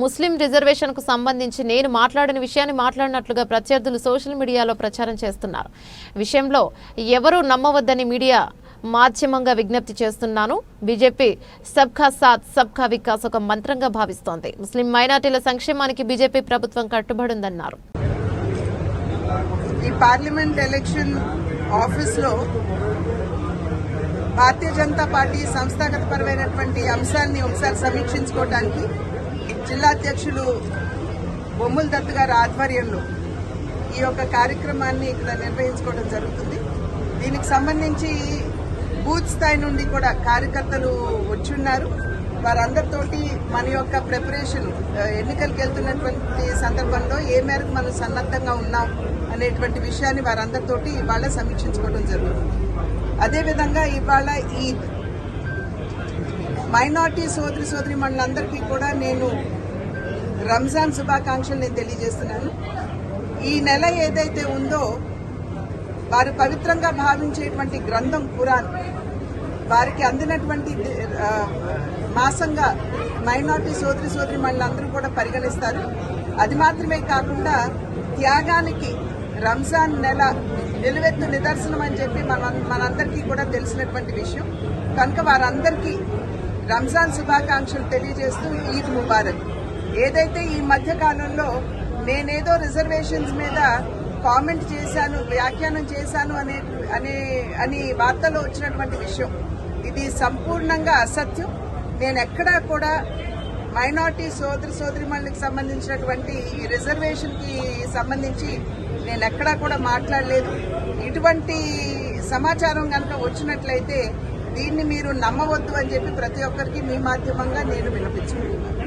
ముస్లిం రిజర్వేషన్కు సంబంధించి నేను మాట్లాడిన విషయాన్ని మాట్లాడినట్లుగా ప్రత్యర్థులు సోషల్ మీడియాలో ప్రచారం చేస్తున్నారు. విషయంలో ఎవరూ నమ్మవద్దని మీడియా మాధ్యమంగా విజ్ఞప్తి చేస్తున్నాను. బీజేపీ సబ్కా సాత్ సబ్కా వికాస్ ఒక మంత్రంగా భావిస్తోంది. ముస్లిం మైనార్టీల సంక్షేమానికి బీజేపీ ప్రభుత్వం కట్టుబడిందన్నారు. ఈ పార్లమెంట్ ఎలక్షన్ ఆఫీస్లో భారతీయ జనతా పార్టీ సంస్థాగత పరమైనటువంటి అంశాన్ని ఒకసారి సమీక్షించుకోవడానికి జిల్లా అధ్యక్షులు బొమ్మల దత్ గారి ఆధ్వర్యంలో ఈ యొక్క కార్యక్రమాన్ని ఇక్కడ నిర్వహించుకోవడం జరుగుతుంది. దీనికి సంబంధించి బూత్ స్థాయి నుండి కూడా కార్యకర్తలు వచ్చున్నారు. వారందరితోటి మన యొక్క ప్రిపరేషన్ ఎన్నికలకు వెళ్తున్నటువంటి సందర్భంలో ఏ మేరకు మనం సన్నద్ధంగా ఉన్నాం అనేటువంటి విషయాన్ని వారందరితోటి ఇవాళ సమీక్షించుకోవడం జరుగుతుంది. అదేవిధంగా ఇవాళ ఈ మైనార్టీ సోదరి సోదరి మండలందరికీ కూడా నేను రంజాన్ శుభాకాంక్షలు నేను తెలియజేస్తున్నాను. ఈ నెల ఏదైతే ఉందో వారు పవిత్రంగా భావించేటువంటి గ్రంథం ఖురాన్ వారికి అందినటువంటి మాసంగా మైనార్టీ సోదరి సోదరి అందరూ కూడా పరిగణిస్తారు. అది మాత్రమే కాకుండా త్యాగానికి రంజాన్ నెల నిలువెత్తు నిదర్శనం అని చెప్పి మన మనందరికీ కూడా తెలిసినటువంటి విషయం. కనుక వారందరికీ రంజాన్ శుభాకాంక్షలు తెలియజేస్తూ ఈద్ ముబారక్. ఏదైతే ఈ మధ్య కాలంలో నేనేదో రిజర్వేషన్స్ మీద కామెంట్ చేశాను వ్యాఖ్యానం చేశాను అనే అనే అని వార్తలో వచ్చినటువంటి విషయం. ఇది సంపూర్ణంగా అసత్యం. నేను ఎక్కడా కూడా మైనార్టీ సోదరి సోదరిమణులకు సంబంధించినటువంటి ఈ రిజర్వేషన్కి సంబంధించి నేను ఎక్కడా కూడా మాట్లాడలేదు. ఇటువంటి సమాచారం కనుక వచ్చినట్లయితే దీన్ని మీరు నమ్మవద్దు అని చెప్పి ప్రతి ఒక్కరికి మీ మాధ్యమంగా నేను వినిపించుకుంటున్నాను.